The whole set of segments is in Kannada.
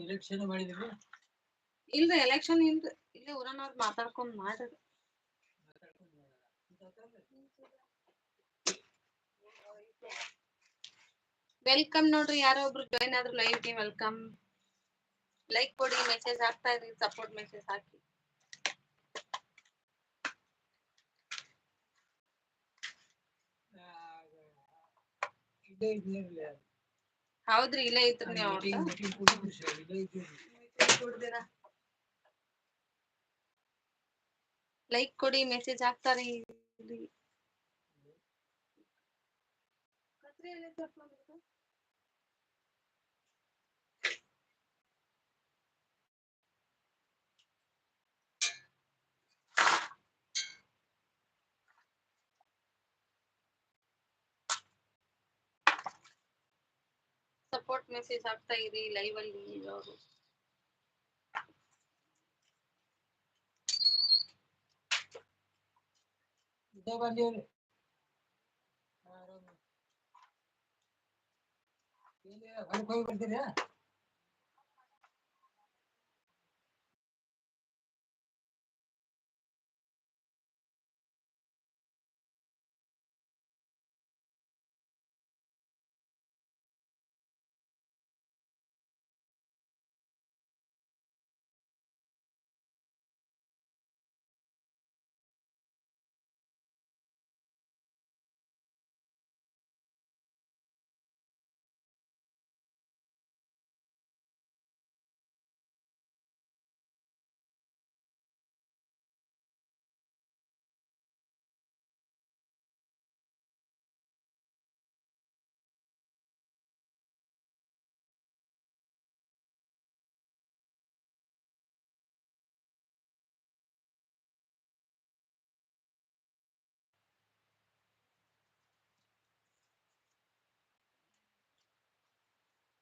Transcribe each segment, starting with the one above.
ಎಲೆಕ್ಷನ್ ಮಾಡಿದ್ರು ಇಲ್ರಿ ಎಲೆಕ್ಷನ್ ಇಲ್ರಿ ಇಲ್ಲೇ ಊರನವ್ರು ಮಾತಾಡ್ಕೊಂಡ್ ಮಾಡ್ರಿ. ವೆಲ್ಕಮ್ ನೋಡ್ರಿ ಯಾರೋ ಒಬ್ರು ಜಾಯಿನ್ ಆದ್ರು ಲೈವ್ಗೆ ವೆಲ್ಕಮ್ ಲೈಕ್ ಕೊಡಿ ಮೆಸೇಜ್ ಹಾಕ್ತಾ ಇರಿ ಸಪೋರ್ಟ್ ಮೆಸೇಜ್ ಹಾಕಿ. ಇದೇ ಇದ್ನಿರ್ಲಿ ಹೌದ್ರಿ ಇಲ್ಲೇ ಇದ್ರಿ ನೀವು ಮೀಟಿಂಗ್ ಮೀಟಿಂಗ್ ಕೂಡಿದ್ರಿ ಸರ್ ಇದೇ ಇದ್ದಿರಿ ಲೈಕ್ ಕೊಡಿ ಮೆಸೇಜ್ ಹಾಕ್ತಾರಿ ಸಪೋರ್ಟ್ ಮೆಸೇಜ್ ಹಾಕ್ತಾ ಇರಿ ಲೈವ್ ಅಲ್ಲಿ ಇರೋರು ಇದೇ ಬಂದೀವ್ರಿ ಎಲ್ಲಿ ಹೊರಗ್ ಹೋಗಿ ಬರ್ತೀರಾ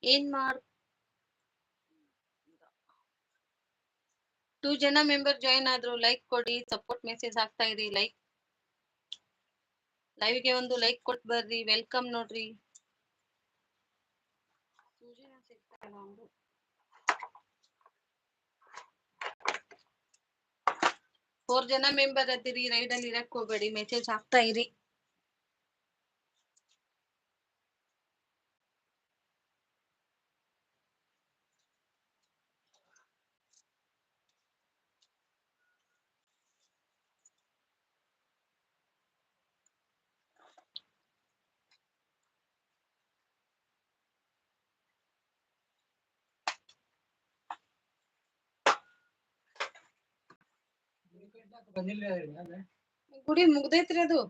ಏನ್ ಮಾಡ್ ಟೂ ಜನ ಮೆಂಬರ್ ಜಾಯಿನ್ ಆದ್ರು ಲೈಕ್ ಕೊಡಿ ಸಪೋರ್ಟ್ ಮೆಸೇಜ್ ಹಾಕ್ತಾ ಇರಿ ಲೈಕ್ ಲೈವ್ಗೆ ಒಂದು ಲೈಕ್ ಕೊಟ್ ಬರ್ರಿ ವೆಲ್ಕಮ್ ನೋಡ್ರಿ. ಫೋರ್ ಜನ ಮೆಂಬರ್ ಅದಿರಿ ರೈಡ್ ಅಲ್ಲಿ ಇರಕ್ ಹೋಗ್ಬೇಡಿ ಮೆಸೇಜ್ ಹಾಕ್ತಾ ಇರಿ. ಗುಡಿ ಮುಗ್ದೈತ್ರಿ ಅದು.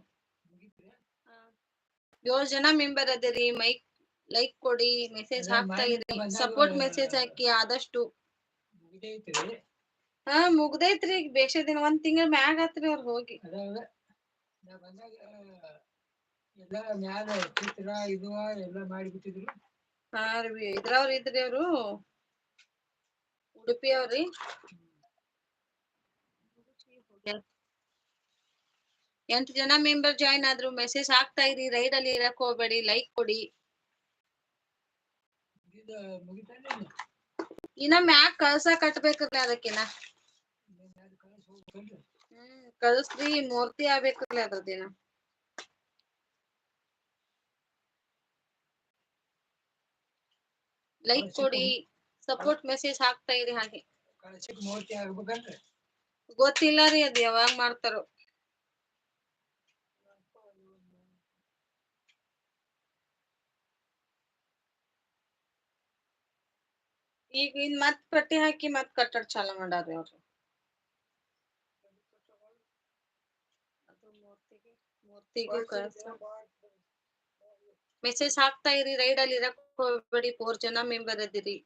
ಏಳ್ ಜನ ಮೆಂಬರ್ ಅದರಿ ಮೈಕ್ ಲೈಕ್ ಕೊಡಿ ಮೆಸೇಜ್ ಹಾಕ್ತಾ ಇರಿ ಸಪೋರ್ಟ್ ಮೆಸೇಜ್ ಹಾಕಿ ಆದಷ್ಟು. ಹಾ ಮುಗ್ದೈತ್ರಿ ಈಗ ಬೇಷ ದಿನ ಒಂದ್ ತಿಂಗಳ ಮ್ಯಾಗ ಆತ್ರಿ ಅವ್ರ ಹೋಗಿ. ಎಲ್ಲಾ ನಾ ಬಂದಾಗ ಎಲ್ಲ ಮ್ಯಾಲ ಚಿತ್ರ ಇದು ಎಲ್ಲ ಮಾಡಿಬಿಟ್ಟಿದ್ರು. ಹಾ ರೀ ಇದ್ರವ್ರ ಇದ್ರಿ ಅವ್ರು. ಉಡುಪಿ ಅವ್ರಿ. ಎಂಟ್ ಜನ ಮೆಂಬರ್ ಜಾಯಿನ್ ಆದ್ರು ಮೆಸೇಜ್ ಹಾಕ್ತಾ ಇರಿ ರೈಡ್ ಅಲ್ಲಿ ಇರಕ್ ಹೋಗ್ಬೇಡಿ ಲೈಕ್ ಕೊಡಿ. ಇನ್ನ? ಮ್ಯಾಕ್ ಕಳ್ಸ ಕಟ್ಬೇಕಲ್ಲ ಅದಕ್ಕಿನ ಹ್ಮ್ ಕಳ್ಸ್ರಿ ಮೂರ್ತಿ ಆಗ್ಬೇಕಲ್ಲ ಅದ್ರದಿನ ಲೈಕ್ ಕೊಡಿ ಸಪೋರ್ಟ್ ಮೆಸೇಜ್ ಹಾಕ್ತಾ ಇರಿ ಹಾಗೆ. ಮೂರ್ತಿ ಆಗ್ಬೇಕಲ್ರಿ ಗೊತ್ತಿಲ್ಲ ರೀ ಅದ್ ಯಾವಾಗ ಮಾಡ್ತಾರೋ. ಈಗ ಇನ್ ಮತ್ ಪಟ್ಟಿ ಹಾಕಿ ಮತ್ ಕಟ್ಟಡ ಚಾಲು ಮಾಡಾರಿ ಅವ್ರು. ಮೆಸೇಜ್ ಹಾಕ್ತಾ ಇರಿ ರೈಡ್ ಅಲ್ಲಿ ಇರಕ್ ಹೋಗ್ಬೇಡಿ ಫೋರ್ ಜನ ಮೆಂಬರ್ ಅದಿರಿ.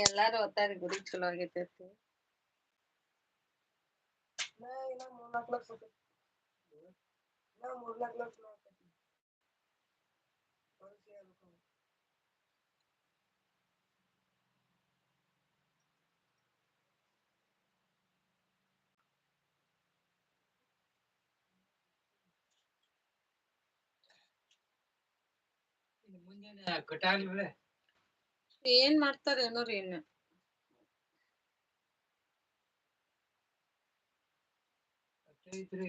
ಎಲ್ಲಾರು ಒತ್ತಾರೆ ಗುಡಿ ಚಲೋ ಆಗೈತೈತಿ ಮುಂಜಾನೆ ಕಟಾಗ್ಲಿ ಏನ್ ಮಾಡ್ತಾರೆ ಏನೋ ರೀ ಇನ್ನು ಇದ್ರೆ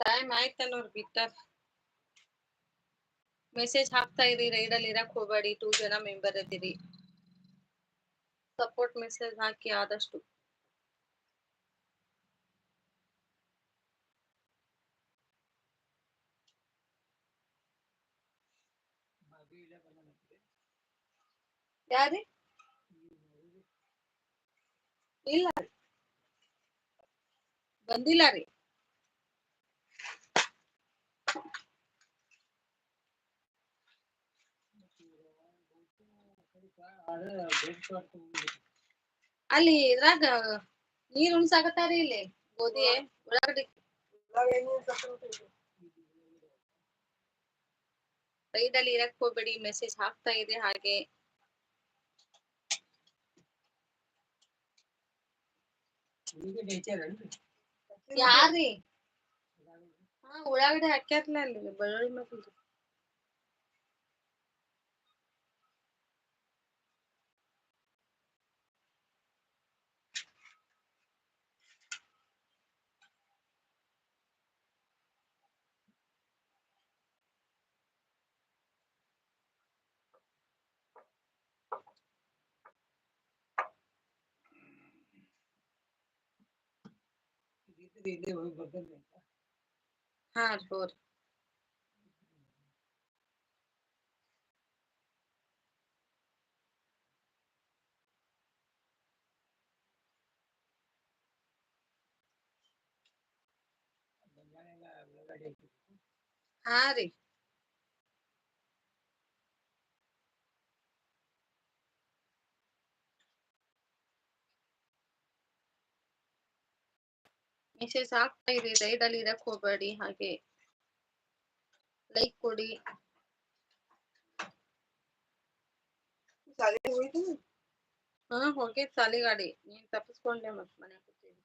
ಟೈಮ್ ಆಯ್ತ ನೋಡ್ ಬಿಟ್ಟಾರ. ಮೆಸೇಜ್ ಹಾಕ್ತಾ ಇರಿ ರೈಡಲ್ಲಿ ಇರಕ್ ಹೋಗ್ಬೇಡಿ ಟೂ ಜನ ಮೆಂಬರ್ ಇದ್ದೀರಿ. ಸಪೋರ್ಟ್ ಮೆಸೇಜ್ ಹಾಕಿ ಆದಷ್ಟು. ಬಾಬಿ ಇಲ್ಲ ಬಂದ ಯಾರಿ? ಇಲ್ಲ. ರೀ ಬಂದಿಲ್ಲ ರೀ. ಅಲ್ಲಿ ಇದ್ರಾಗ ನೀರ್ ಉಣ್ಸಾಕತ್ತಾರಿ ಇಲ್ಲಿ ಗೋಧಿ ಉಳ್ಳಾಗಡ್ಡಿ. ರೈಡಲ್ಲಿ ಇರಕ್ ಹೋಗ್ಬೇಡಿ ಮೆಸೇಜ್ ಹಾಕ್ತಾ ಇದೆ ಹಾಗೆ. ನೇಚರ್ ಅಲ್ರಿ? ಯಾರ್ರಿ? ಹಾ ಉಳ್ಳಾಗಡ್ಡಿ ಹಾಕ್ಯಾರ್ಲ ಅಲ್ಲಿ ಬೆಳ್ಳುಳ್ಳಿ ಮಕ್ಕಳು ಇದ್ರೆ ಇಲ್ಲೇ ಹೋಗಿ ಬರ್ತಾನೆ ಹಾ ರೀ ಹೋರಿ ಮುಂಜಾನೆಲ್ಲ ಉಳ್ಳಾಗಡ್ಡಿ ಮೆಸೇಜ್ ಹಾಕ್ತಾ ಇರಿ ರೈಡಲ್ಲಿ ಇರಕ್ ಹೋಗ್ಬೇಡಿ ಹಾಗೆ ಲೈಕ್ ಕೊಡಿ ಹಾ ಹೋಗಿದ್ ಸಾಲಿಗಾಡಿ ನೀನ್ ತಪ್ಪಿಸ್ಕೊಂಡೆ ಮತ್ ಮನೆ ಕೂತಿದ್ದೆ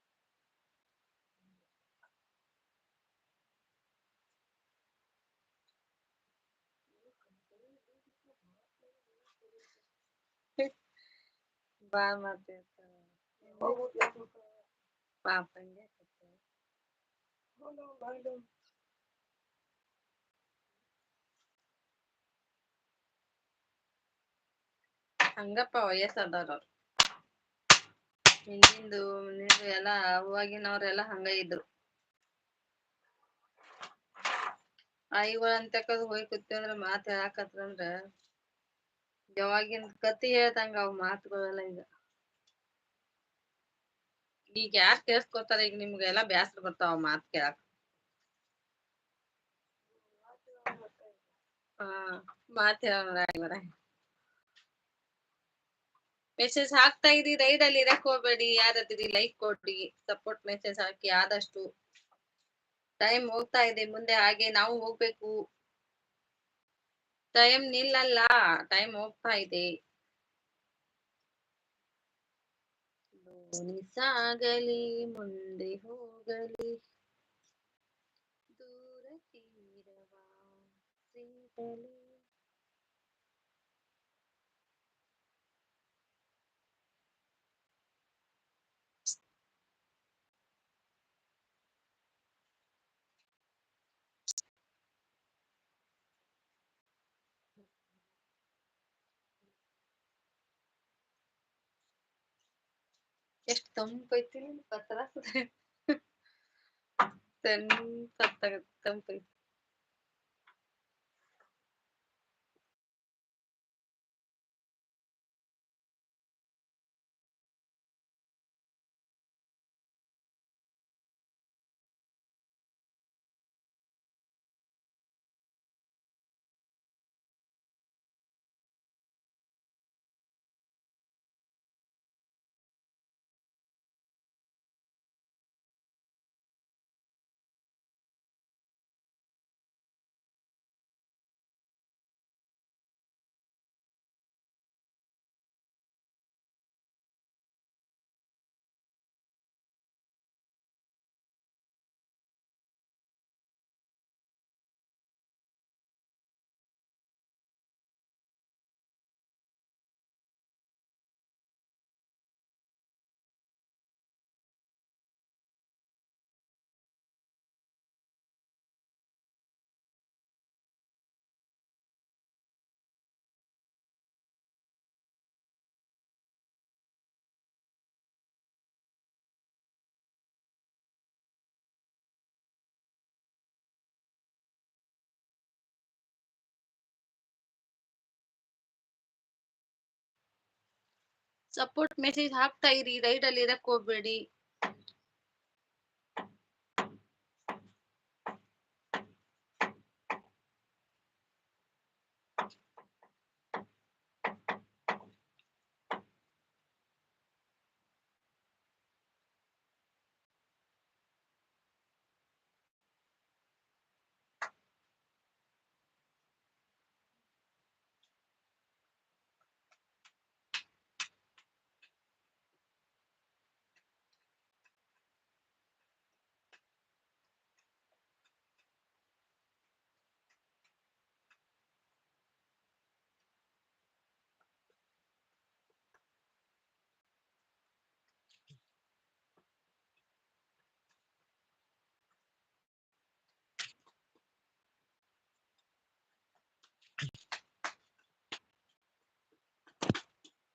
ಬಾಳ್ ಮಾತಾಡ್ತಾರ ಪಾಪ ಹಂಗೆ ಆಕತ್ತೆ. ಹಂಗಪ್ಪ ವಯಸ್ಸಾದವ್ರ ಅವ್ರ ಹಿಂದಿಂದು, ಮುಂದಿಂದು ಎಲ್ಲಾ ಅವಾಗಿನವ್ರೆಲ್ಲಾ ಹಂಗ ಇದ್ರು ಆಯಿಗಳ ಅಂತಕದ್ ಹೋಗಿ ಕೂತ್ಕೊಂಡ್ರ ಮಾತ್ ಹೇಳಾಕತ್ರಂದ್ರ, ಯಾವಾಗಿನ್ ಕತಿ ಹೇಳ್ದಂಗ ಅವ್ ಮಾತುಗಳೆಲ್ಲ ಈಗ ಈಗ ಯಾರ್ ಕೇಳಿಸ್ಕೊತಾರ? ಈಗ ನಿಮ್ಗೆಲ್ಲಾ ಬ್ಯಾಸರ ಬರ್ತಾವ ಮಾತ್ ಕೇಳಕ್. ಹಾ, ಮಾತ್ ಹೇಳೋಣ ಮೆಸೇಜ್ ಹಾಕ್ತಾ ಇರಿ ರೈಡ್ ಅಲ್ಲಿ ಇರಕ್ ಹೋಗ್ಬೇಡಿ ಯಾರದಿರಿ ಲೈಕ್ ಕೊಡಿ ಸಪೋರ್ಟ್ ಮೆಸೇಜ್ ಹಾಕಿ ಆದಷ್ಟು. ಟೈಮ್ ಹೋಗ್ತಾ ಇದೆ, ಮುಂದೆ ಹಾಗೆ ನಾವು ಹೋಗ್ಬೇಕು. ಟೈಮ್ ನಿಲ್ಲಲ್ಲ ಟೈಮ್ ಹೋಗ್ತಾ ಇದೆ. ದೋಣಿ ಸಾಗಲಿ ಮುಂದೆ ಹೋಗಲಿ ದೂರ ತೀರವ ಸೇರಲಿ ಎಷ್ಟ್ ತಂಪೈತಿ ಪತ್ರ ತಂಪೈತಿ ಸಪೋರ್ಟ್ ಮೆಸೇಜ್ ಹಾಕ್ತಾ ಇರಿ ರೈಡ್ ಅಲ್ಲಿ ಇರಕ್ ಹೋಗ್ಬೇಡಿ